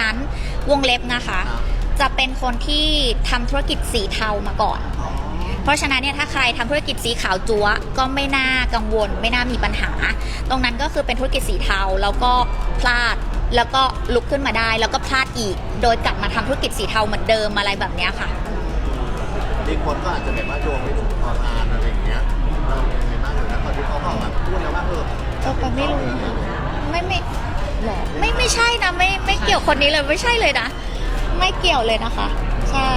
นั้นวงเล็บนะคะ จะเป็นคนที่ทำธุรกิจสีเทามาก่อน เพราะฉะนั้นเนี่ยถ้าใครทำธุรกิจสีขาวจั๊วก็ไม่น่ากังวล ไม่น่ามีปัญหา ตรงนั้นก็คือเป็นธุรกิจสีเทาแล้วก็พลาดแล้วก็ลุกขึ้นมาได้ แล้วก็พลาดอีก โดยกลับมาทำธุรกิจสีเทาเหมือนเดิมอะไรแบบเนี้ยค่ะบางคนก็อาจจะแบบว่าโยงไม่ถูกพอทานอะไรอย่างเงี้ยเราเป็นยังไงบ้างอยู่นะตอนที่เขาออกมาพูดแล้วว่าเออ เออปาไม่รู้ ไม่ไม่ หรอไม่ไม่ใช่นะไม่ไม่เกี่ยวคนนี้เลยไม่ใช่เลยนะ ไม่เกี่ยวเลยนะคะ ใช่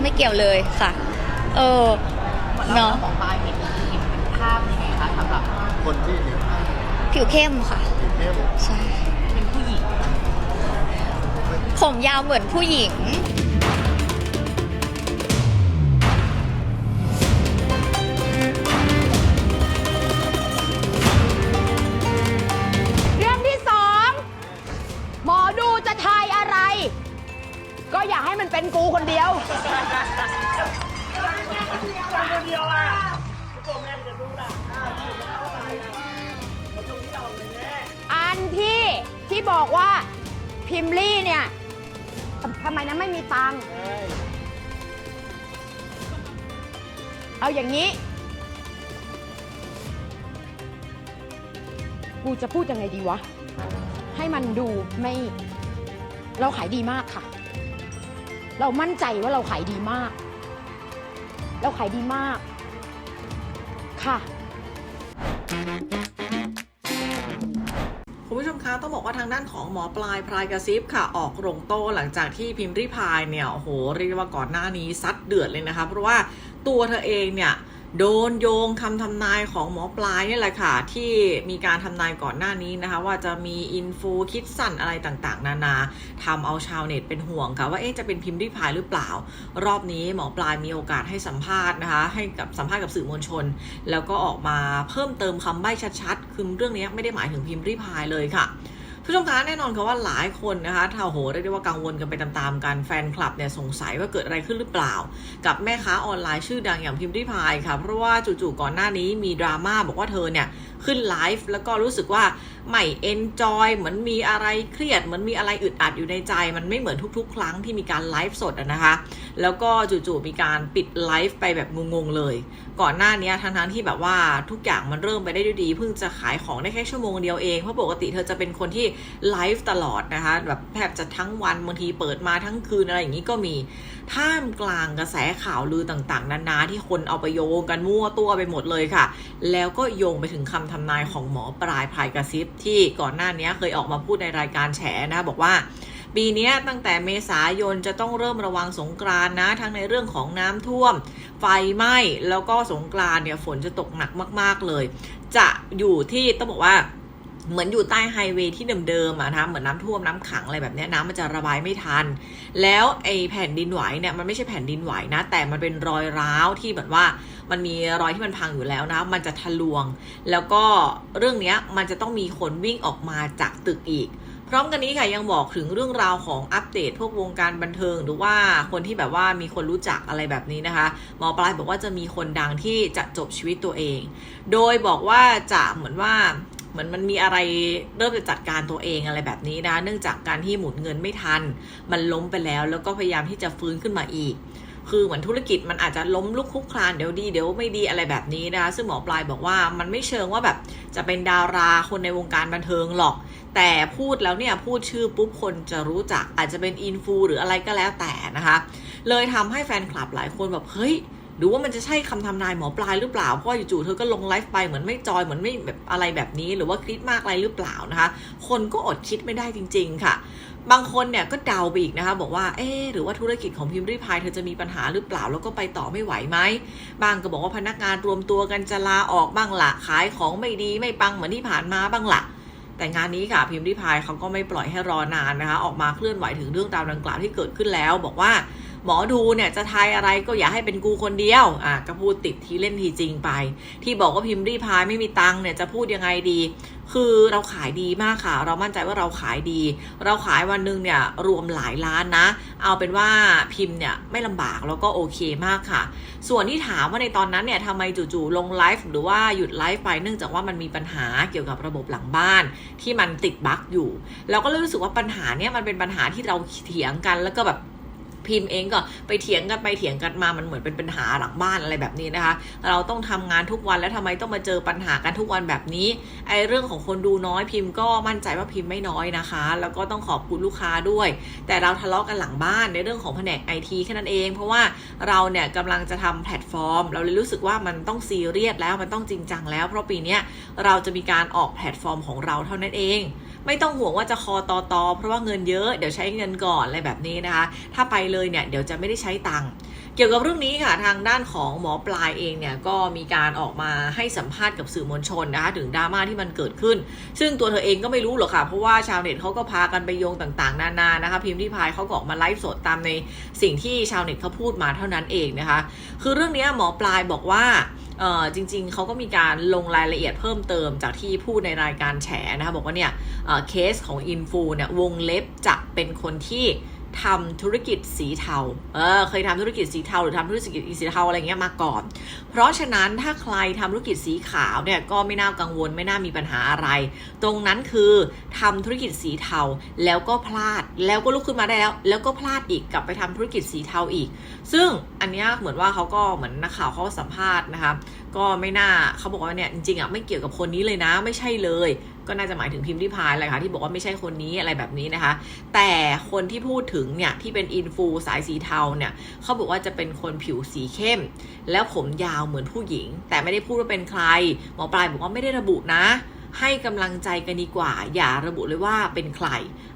ไม่เกี่ยวเลยค่ะ เออเนาะเนาะของปลายเห็นเห็นเป็นภาพยังไงคะสำหรับคนที่เนี่ยผิวเข้มค่ะเข้มใช่เป็นผู้หญิง ผมยาวเหมือนผู้หญิง ตังค์เอาอย่างนี้ กูจะพูดยังไงดีวะ ให้มันดูไม่ เราขายดีมากค่ะ เรามั่นใจว่าเราขายดีมาก เราขายดีมากค่ะ คุณผู้ชมคะต้องบอกว่าทางด้านของหมอปลายพรายกระซิบค่ะออกโรงโต้หลังจากที่พิมพ์ริพายเนี่ยโอ้โหเรียกว่าก่อนหน้านี้ซัดเดือดเลยนะคะเพราะว่าตัวเธอเองเนี่ย โดนโยงคำทำนายของหมอปลายนี่แหละค่ะ ที่มีการทำนายก่อนหน้านี้นะคะ ว่าจะมีอินฟูคิดสั้นอะไรต่างๆ นานาทำเอาชาวเน็ตเป็นห่วงค่ะ ว่าเอ๊ะจะเป็นพิมพ์ริพายหรือเปล่า รอบนี้หมอปลายมีโอกาสให้สัมภาษณ์นะคะ ให้กับสัมภาษณ์กับสื่อมวลชน แล้วก็ออกมาเพิ่มเติมคำใบ้ชัดๆคือเรื่องนี้ไม่ได้หมายถึงพิมพ์ริพายเลยค่ะ ผู้ชมคะแน่นอนค่ะว่าหลายคนนะคะท้าโหเรียกได้ว่ากังวลกันไปตามๆกันแฟนคลับเนี่ยสงสัยว่าเกิดอะไรขึ้นหรือเปล่า กับแม่ค้าออนไลน์ชื่อดังอย่างพิมพ์ริพายค่ะเพราะว่าจู่ๆก่อนหน้านี้มีดราม่าบอกว่าเธอเนี่ยขึ้นไลฟ์แล้วก็รู้สึกว่า ไม่เอนจอยเหมือนมีอะไรเครียด เหมือนมีอะไรอึดอัดอยู่ในใจ มันไม่เหมือนทุกๆ ครั้งที่มีการไลฟ์สดนะคะ แล้วก็จู่ๆมีการปิดไลฟ์ไปแบบงงๆเลย ก่อนหน้านี้ทั้งๆที่แบบว่าทุกอย่างมันเริ่มไปได้ด้วยดี เพิ่งจะขายของได้แค่ชั่วโมงเดียวเอง เพราะปกติเธอจะเป็นคนที่ไลฟ์ตลอดนะคะแบบแทบจะทั้งวันบางทีเปิดมาทั้งคืนอะไรอย่างนี้ก็มีท่ามกลางกระแสข่าวลือต่างๆ นานาที่คนเอาไปโยงกันมั่วตัวไปหมดเลยค่ะ แล้วก็โยงไปถึงคำทำนายของหมอปลายพายกระซิบที่ก่อนหน้านี้เคยออกมาพูดในรายการแฉนะบอกว่าปีนี้ตั้งแต่เมษายนจะต้องเริ่มระวังสงกรานนะ ทั้งในเรื่องของน้ำท่วม ไฟไหม้แล้วก็สงกรานเนี่ยฝนจะตกหนักมาก ๆเลย จะอยู่ที่ต้องบอกว่า เหมือนอยู่ใต้ไฮเวย์ที่เดิมๆอะนะคะเหมือนน้ำท่วมน้ำขังอะไรแบบนี้น้ำมันจะระบายไม่ทัน แล้วไอ้แผ่นดินไหวเนี่ยมันไม่ใช่แผ่นดินไหวนะ แต่มันเป็นรอยร้าวที่แบบว่ามันมีรอยที่มันพังอยู่แล้วนะ มันจะทะลวง แล้วก็เรื่องนี้มันจะต้องมีคนวิ่งออกมาจากตึกอีก พร้อมกันนี้ค่ะยังบอกถึงเรื่องราวของอัปเดตพวกวงการบันเทิง หรือว่าคนที่แบบว่ามีคนรู้จักอะไรแบบนี้นะคะหมอปลายบอกว่าจะมีคนดังที่จะจบชีวิตตัวเอง โดยบอกว่าจะเหมือนว่า เหมือนมันมีอะไรเริ่มจะจัดการตัวเองอะไรแบบนี้นะ เนื่องจากการที่หมุนเงินไม่ทัน มันล้มไปแล้ว แล้วก็พยายามที่จะฟื้นขึ้นมาอีก คือเหมือนธุรกิจมันอาจจะล้มลุกคลุกคลานเดี๋ยวดีเดี๋ยวไม่ดีอะไรแบบนี้นะคะซึ่งหมอปลายบอกว่ามันไม่เชิงว่าแบบจะเป็นดาราคนในวงการบันเทิงหรอก แต่พูดแล้วเนี่ยพูดชื่อปุ๊บคนจะรู้จักอาจจะเป็นอินฟูหรืออะไรก็แล้วแต่นะคะ เลยทำให้แฟนคลับหลายคนแบบเฮ้ย หรือว่ามันจะใช่คำทำนายหมอปลายหรือเปล่า เพราะว่าจู่ๆเธอก็ลงไลฟ์ไปเหมือนไม่จอยเหมือนไม่แบบอะไรแบบนี้ หรือว่าคิดมากอะไรหรือเปล่านะคะ คนก็อดคิดไม่ได้จริง ๆ ค่ะ บางคนเนี่ยก็เดาไปอีกนะคะ บอกว่าเอ๊หรือว่าธุรกิจของพิมพ์ริพายเธอจะมีปัญหาหรือเปล่าแล้วก็ไปต่อไม่ไหวไหมบางก็บอกว่าพนักงานรวมตัวกันจะลาออกบ้างละขายของไม่ดีไม่ปังเหมือนที่ผ่านมาบ้างละแต่งานนี้ค่ะพิมพ์ริพายเขาก็ไม่ปล่อยให้รอนานนะคะ ออกมาเคลื่อนไหวถึงเรื่องราวดังกล่าวที่เกิดขึ้นแล้ว บอกว่า หมอดูเนี่ยจะทายอะไรก็อย่าให้เป็นกูคนเดียวอะก็พูดติดทีเล่นทีจริงไป ที่บอกว่าพิมพ์รีพายไม่มีตังค์เนี่ยจะพูดยังไงดี คือเราขายดีมากค่ะ เรามั่นใจว่าเราขายดี เราขายวันหนึ่งเนี่ยรวมหลายล้านนะ เอาเป็นว่าพิมพ์เนี่ยไม่ลำบากแล้วก็โอเคมากค่ะ ส่วนที่ถามว่าในตอนนั้นเนี่ยทำไมจู่ๆลงไลฟ์หรือว่าหยุดไลฟ์ไปเนื่องจากว่ามันมีปัญหาเกี่ยวกับระบบหลังบ้าน ที่มันติดบั๊กอยู่เราก็เลยรู้สึกว่าปัญหาเนี่ยมันเป็นปัญหาที่เราเถียงกันแล้วก็แบบ พิมพ์เองก็ไปเถียงกันไปเถียงกันมามันเหมือนเป็นปัญหาหลังบ้านอะไรแบบนี้นะคะ เราต้องทำงานทุกวันแล้วทำไมต้องมาเจอปัญหากันทุกวันแบบนี้ไอ้เรื่องของคนดูน้อยพิมพ์ก็มั่นใจว่าพิมพ์ไม่น้อยนะคะ แล้วก็ต้องขอบคุณลูกค้าด้วย แต่เราทะเลาะกันหลังบ้านในเรื่องของแผนกไอทีแค่นั้นเอง เพราะว่าเราเนี่ยกำลังจะทำแพลตฟอร์ม เราเลยรู้สึกว่ามันต้องซีเรียสแล้วมันต้องจริงจังแล้ว เพราะปีนี้เราจะมีการออกแพลตฟอร์มของเราเท่านั้นเอง ไม่ต้องห่วงว่าจะคอตอตอเพราะว่าเงินเยอะเดี๋ยวใช้เงินก่อนอะไรแบบนี้นะคะ ถ้าไปเลยเนี่ยเดี๋ยวจะไม่ได้ใช้ตังค์ เกี่ยวกับเรื่องนี้ค่ะทางด้านของหมอปลายเองเนี่ยก็มีการออกมาให้สัมภาษณ์กับสื่อมวลชนนะคะถึงดราม่าที่มันเกิดขึ้น ซึ่งตัวเธอเองก็ไม่รู้หรอกค่ะ เพราะว่าชาวเน็ตเขาก็พากันไปโยงต่างๆ นานานะคะพิมพ์ที่พายเขาก็ออกมาไลฟ์สดตามในสิ่งที่ชาวเน็ตเขาพูดมาเท่านั้นเองนะคะ คือเรื่องนี้หมอปลายบอกว่าจริงๆ เขาก็มีการลงรายละเอียดเพิ่มเติมจากที่พูดในรายการแฉนะคะบอกว่าเนี่ยเคสของอินฟูเนี่ยวงเล็บจะเป็นคนที่ ทำธุรกิจสีเทา เออ เคยทำธุรกิจสีเทาหรือทำธุรกิจสีเทาอะไรเงี้ยมาก่อน เพราะฉะนั้นถ้าใครทำธุรกิจสีขาวเนี่ยก็ไม่น่ากังวลไม่น่ามีปัญหาอะไร ตรงนั้นคือทำธุรกิจสีเทาแล้วก็พลาดแล้วก็ลุกขึ้นมาได้แล้ว แล้วก็พลาดอีกกลับไปทำธุรกิจสีเทาอีก ซึ่งอันเนี้ยเหมือนว่าเขาก็เหมือนนักข่าวเขาสัมภาษณ์นะคะก็ไม่น่าเขาบอกว่าเนี่ยจริงๆอะไม่เกี่ยวกับคนนี้เลยนะไม่ใช่เลย ก็น่าจะหมายถึงพิมพ์ริพายแหละค่ะที่บอกว่าไม่ใช่คนนี้อะไรแบบนี้นะคะ แต่คนที่พูดถึงเนี่ยที่เป็นอินฟูสายสีเทาเนี่ยเขาบอกว่าจะเป็นคนผิวสีเข้ม แล้วผมยาวเหมือนผู้หญิง แต่ไม่ได้พูดว่าเป็นใครหมอปลายบอกว่าไม่ได้ระบุนะ ให้กำลังใจกันดีกว่า อย่าระบุเลยว่าเป็นใคร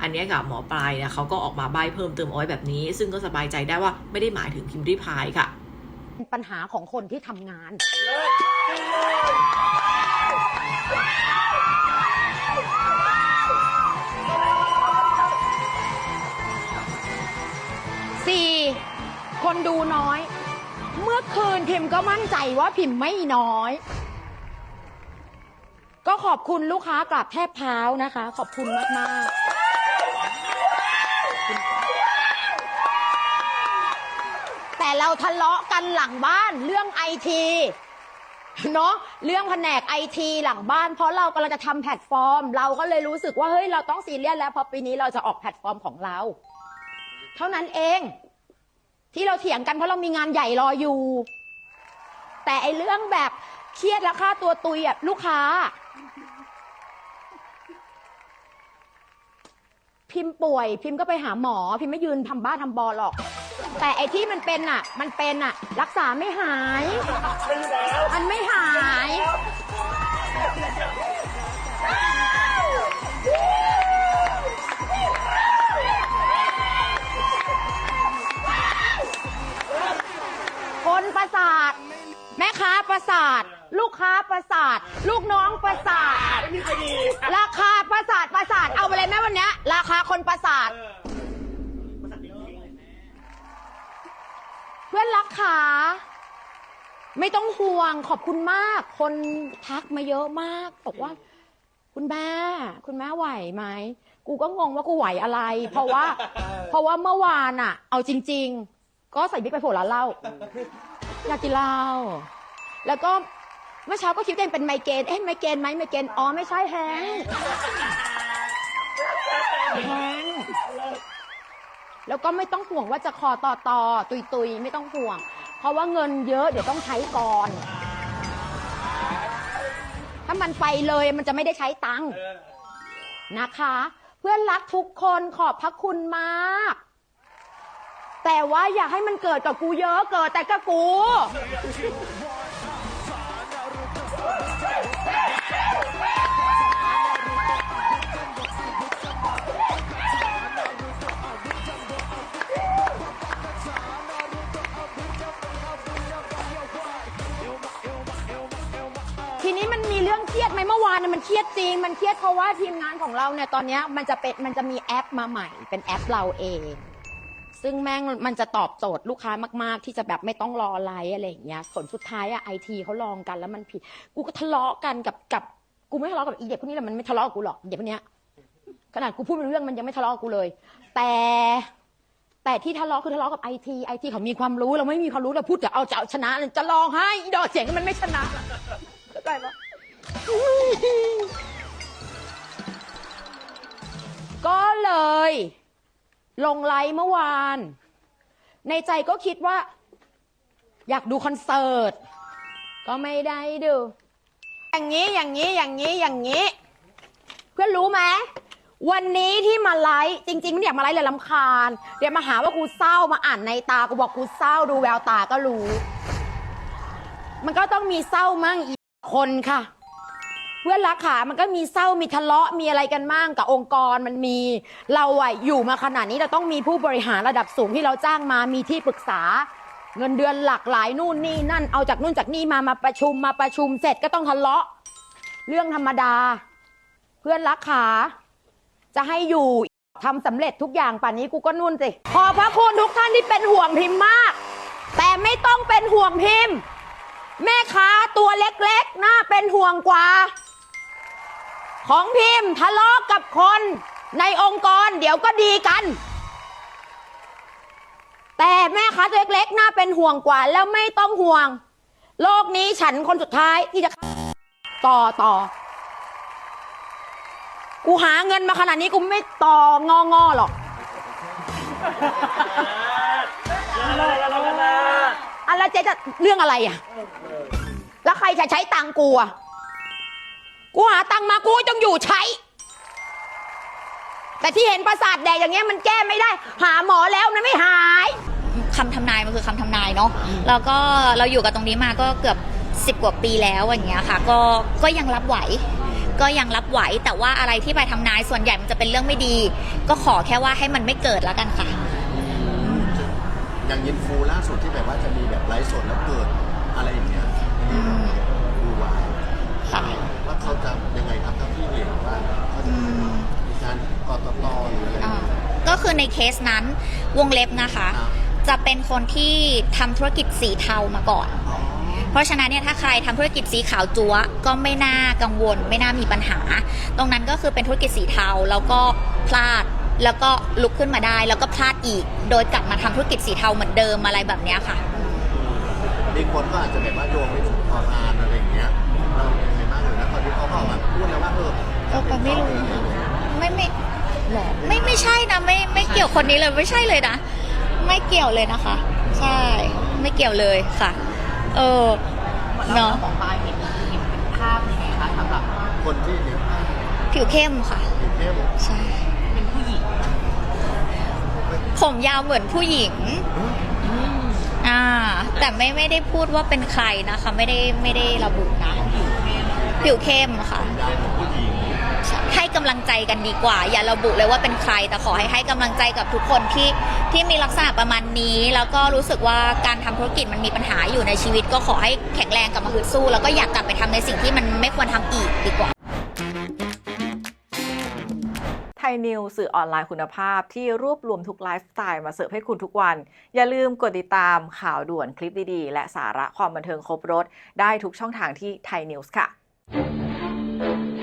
อันนี้กับหมอปลายเนี่ยเขาก็ออกมาใบเพิ่มเติมเอาไว้แบบนี้ ซึ่งก็สบายใจได้ว่าไม่ได้หมายถึงพิมพ์ริพายค่ะปัญหาของคนที่ทำงาน สี่คนดูน้อย เมื่อคืนพิมพ์ก็มั่นใจว่าพิมพ์ไม่น้อย ก็ขอบคุณลูกค้ากราบแทบเท้านะคะ ขอบคุณมากๆแต่เราทะเลาะกันหลังบ้านเรื่องไอทีเนาะเรื่องแผนกไอทีหลังบ้าน เพราะเรากำลังจะทำแพลตฟอร์ม เราก็เลยรู้สึกว่าเฮ้ยเราต้องซีเรียสแล้วเพราะปีนี้เราจะออกแพลตฟอร์มของเรา เท่านั้นเอง ที่เราเถียงกันเพราะเรามีงานใหญ่รออยู่ แต่ไอเรื่องแบบเครียดและค่าตัวตุยอะลูกค้า พิมพ์ป่วย พิมพ์ก็ไปหาหมอ พิมพ์ไม่ยืนทำบ้านทำบอหรอก แต่ไอ้ที่มันเป็นอะ มันเป็นอะ รักษาไม่หาย มันไม่หาย ค้าประสาท ลูกน้องประสาทราคาประสาทประสาทเอาไปเลยแม่วันเนี้ยราคาคนประสาท เพื่อนรักขาไม่ต้องห่วงขอบคุณมาก คนทักมาเยอะมากบอกว่า คุณแม่ คุณแม่ไหวไหมกูก็งงว่ากูไหวอะไร เพราะว่า เพราะว่าเมื่อวานอะเอาจริง ๆ ก็ใส่บิ๊กไปโผล่ร้านเหล้าอยากกินเหล้าแล้วก็ เมื่อเช้าก็คิดตัวเองเป็นไมเกรนเอ๊ะไมเกรนไหมไมเกรนอ๋อไม่ใช่แฮงก์แฮงก์แล้วก็ไม่ต้องห่วงว่าจะคอต่อต่อตุยตุยไม่ต้องห่วง เพราะว่าเงินเยอะเดี๋ยวต้องใช้ก่อน ถ้ามันไปเลยมันจะไม่ได้ใช้ตังค์นะคะ เพื่อนรักทุกคนขอบพระคุณมาก แต่ว่าอย่าให้มันเกิดกับกูเยอะเกิดแต่กับกู รื่องเครียดไหมเมื่อวานน่ะมันเครียดจริง มันเครียดเพราะว่าทีมงานของเราเนี่ยตอนเนี้ยมันจะเป็นมันจะมีแอปมาใหม่ เป็นแอปเราเอง ซึ่งแม่งมันจะตอบโจทย์ลูกค้ามากๆ ที่จะแบบไม่ต้องรอไลฟ์อะไรอย่างเงี้ยผลสุดท้ายอะไอทีเขาลองกันแล้วมันผิด กูก็ทะเลาะกันกับกับกูไม่ทะเลาะกับอีเด็กพวกนี้แหละมันไม่ทะเลาะกับกูหรอกเด็กพวกเนี้ยขนาดกูพูดเป็นเรื่องมันยังไม่ทะเลาะกับกูเลย แต่แต่ที่ทะเลาะคือทะเลาะกับไอทีไอทีเขามีความรู้เราไม่มีความรู้เราพูดจะเอาจะเอาชนะจะลองให้อีดอกเสียงมันไม่ชนะเข้าใจปะ ก็เลย ลงไลฟ์เมื่อวาน ในใจก็คิดว่า อยากดูคอนเสิร์ต ก็ไม่ได้ดู อย่างนี้อย่างนี้อย่างนี้อย่างนี้ เพื่อนรู้ไหมวันนี้ที่มาไลฟ์จริงๆไม่อยากมาไลฟ์เลยลำคาญเดี๋ยวมาหาว่ากูเศร้ามาอ่านในตากูบอกกูเศร้าดูแววตาก็รู้ มันก็ต้องมีเศร้ามั่งอีกคนค่ะ เพื่อนรักขามันก็มีเศร้ามีทะเลาะมีอะไรกันมั่งกับองค์กรมันมี เราอะอยู่มาขนาดนี้เราต้องมีผู้บริหารระดับสูงที่เราจ้างมามีที่ปรึกษา เงินเดือนหลักหลายนู่นนี่นั่นเอาจากนู่นจากนี่มามาประชุมมาประชุมเสร็จก็ต้องทะเลาะ เรื่องธรรมดา เพื่อนรักขา จะให้อยู่ทำสำเร็จทุกอย่างป่านนี้กูก็นุ่นสิขอพระคุณทุกท่านที่เป็นห่วงพิมพ์มาก แต่ไม่ต้องเป็นห่วงพิมพ์ แม่ค้าตัวเล็กๆ น่าเป็นห่วงกว่า ของพิมพ์ทะเลาะกับคนในองค์กรเดี๋ยวก็ดีกัน แต่แม่ค้าตัวเล็กๆน่าเป็นห่วงกว่าแล้วไม่ต้องห่วง โลกนี้ฉันคนสุดท้ายที่จะต่อต่อ กูหาเงินมาขนาดนี้กูไม่ต่ององอหรอกอะไรเจ๊จะเรื่องอะไรอะ แล้วใครจะใช้ตังค์กูอะ กูหาตังค์มากูก็ต้องอยู่ใช้ แต่ที่เห็นประสาทแดกอย่างเงี้ยมันแก้ไม่ได้ หาหมอแล้วมันไม่หาย คำทำนายมันคือคำทำนายเนาะแล้วก็เราอยู่กับตรงนี้มาก็เกือบสิบกว่าปีแล้วอย่างเงี้ยค่ะ ก็ก็ยังรับไหว ก็ยังรับไหวแต่ว่าอะไรที่ไปทำนายส่วนใหญ่มันจะเป็นเรื่องไม่ดี ก็ขอแค่ว่าให้มันไม่เกิดแล้วกันค่ะ อย่างยินฟูล่าสุดที่แบบว่าจะมีแบบไลฟ์สดแล้วเกิดอะไรอย่างเงี้ยอืมดูว่า ค่ะ ว่าเขาจะยังไงครับถ้าพี่เห็นว่าเขาจะอืมมีการกอตตอหรืออะไรอ่าก็คือในเคสนั้นวงเล็บนะคะ ครับ จะเป็นคนที่ทำธุรกิจสีเทามาก่อน อ๋อเพราะฉะนั้นเนี่ยถ้าใครทำธุรกิจสีขาวจั๊วก็ไม่น่ากังวล ไม่น่ามีปัญหา ตรงนั้นก็คือเป็นธุรกิจสีเทาแล้วก็พลาดแล้วก็ลุกขึ้นมาได้ แล้วก็พลาดอีก โดยกลับมาทำธุรกิจสีเทาเหมือนเดิมอะไรแบบเนี้ยค่ะ มีคนก็อาจจะแบบว่าโยงไม่ถูกพอทานอะไรอย่างเงี้ยเรา ดแล้วว่าเออเออปะไม่รู้ไม่ไม่หรอไม่ไม่ใช่นะไม่ไม่เกี่ยวคนนี้เลยไม่ใช่เลยนะ ไม่เกี่ยวเลยนะคะ ใช่ไม่เกี่ยวเลยค่ะ เออเหมือนเนเราอะของปลายเห็นเห็นเป็นภาพยังไงคะสำหรับคนที่เนี่ยผิวเข้มค่ะอยู่เข้มใช่เป็นผู้หญิงผมยาวเหมือนผู้หญิงอ่า แต่ไม่ไม่ได้พูดว่าเป็นใครนะคะ ไม่ได้ไม่ได้ระบุนะผิวเข้ม ค่ะยาวของผู้หญิงใช่ให้กำลังใจกันดีกว่า อย่าระบุเลยว่าเป็นใคร แต่ขอให้ให้กำลังใจกับทุกคนที่ที่มีลักษณะประมาณนี้ แล้วก็รู้สึกว่าการทำธุรกิจมันมีปัญหาอยู่ในชีวิต ก็ขอให้แข็งแรงกลับมาฮึดสู้ แล้วก็อยากกลับไปทำในสิ่งที่มันไม่ควรทำอีกดีกว่าไทยนิวสื่อออนไลน์คุณภาพที่รวบรวมทุกไลฟ์สไตล์มาเสิร์ฟให้คุณทุกวัน อย่าลืมกดติดตามข่าวด่วนคลิปดีๆ และสาระความบันเทิงครบรถ ได้ทุกช่องทางที่ไทยนิวส์ค่ะ Música